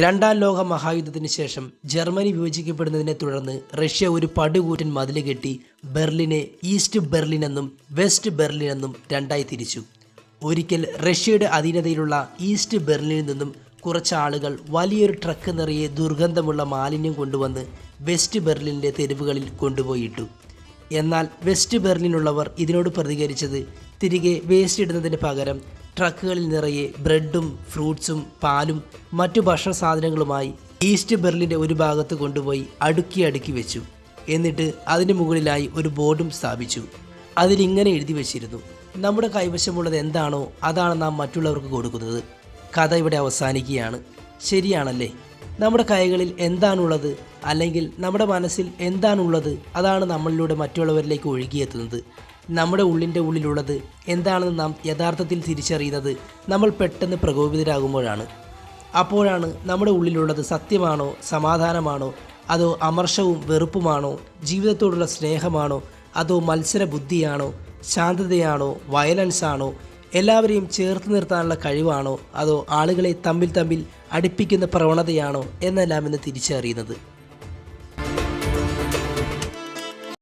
രണ്ടാം ലോക മഹായുദ്ധത്തിന് ശേഷം ജർമ്മനി വിഭജിക്കപ്പെടുന്നതിനെ തുടർന്ന് റഷ്യ ഒരു പടുകൂറ്റൻ മതിൽ കെട്ടി ബെർലിനെ ഈസ്റ്റ് ബെർലിൻ എന്നും വെസ്റ്റ് ബെർലിൻ എന്നും രണ്ടായി തിരിച്ചു. ഒരിക്കൽ റഷ്യയുടെ അധീനതയിലുള്ള ഈസ്റ്റ് ബെർലിനിൽ നിന്നും കുറച്ച് ആളുകൾ വലിയൊരു ട്രക്ക് നിറയെ ദുർഗന്ധമുള്ള മാലിന്യം കൊണ്ടുവന്ന് വെസ്റ്റ് ബെർലിന്റെ തെരുവുകളിൽ കൊണ്ടുപോയിട്ടു. എന്നാൽ വെസ്റ്റ് ബെർലിനുള്ളവർ ഇതിനോട് പ്രതികരിച്ചത് തിരികെ വേസ്റ്റ് ഇടുന്നതിന് പകരം ട്രക്കുകളിൽ നിറയെ ബ്രെഡും ഫ്രൂട്ട്സും പാലും മറ്റു ഭക്ഷണ സാധനങ്ങളുമായി ഈസ്റ്റ് ബെർലിന്റെ ഒരു ഭാഗത്ത് കൊണ്ടുപോയി അടുക്കി അടുക്കി വെച്ചു. എന്നിട്ട് അതിന് മുകളിലായി ഒരു ബോർഡും സ്ഥാപിച്ചു. അതിലിങ്ങനെ എഴുതി വെച്ചിരുന്നു. നമ്മുടെ കൈവശമുള്ളത് എന്താണോ അതാണ് നാം മറ്റുള്ളവർക്ക് കൊടുക്കുന്നത്. കഥ ഇവിടെ അവസാനിക്കുകയാണ്. ശരിയാണല്ലേ? നമ്മുടെ കൈകളിൽ എന്താണുള്ളത്? അല്ലെങ്കിൽ നമ്മുടെ മനസ്സിൽ എന്താണുള്ളത്? അതാണ് നമ്മളിലൂടെ മറ്റുള്ളവരിലേക്ക് ഒഴുകിയെത്തുന്നത്. നമ്മുടെ ഉള്ളിന്റെ ഉള്ളിലുള്ളത് എന്താണെന്ന് നാം യഥാർത്ഥത്തിൽ തിരിച്ചറിയുന്നത് നമ്മൾ പെട്ടെന്ന് പ്രകോപിതരാകുമ്പോഴാണ്. അപ്പോഴാണ് നമ്മുടെ ഉള്ളിലുള്ളത് സത്യമാണോ സമാധാനമാണോ അതോ അമർഷവും വെറുപ്പുമാണോ ജീവിതത്തോടുള്ള സ്നേഹമാണോ അതോ മത്സര ബുദ്ധിയാണോ ശാന്തതയാണോ വയലൻസ് ആണോ എല്ലാവരെയും ചേർത്ത് നിർത്താനുള്ള കഴിവാണോ അതോ ആളുകളെ തമ്മിൽ തമ്മിൽ അടുപ്പിക്കുന്ന പ്രവണതയാണോ എന്നെല്ലാം ഇന്ന് തിരിച്ചറിയുന്നത്.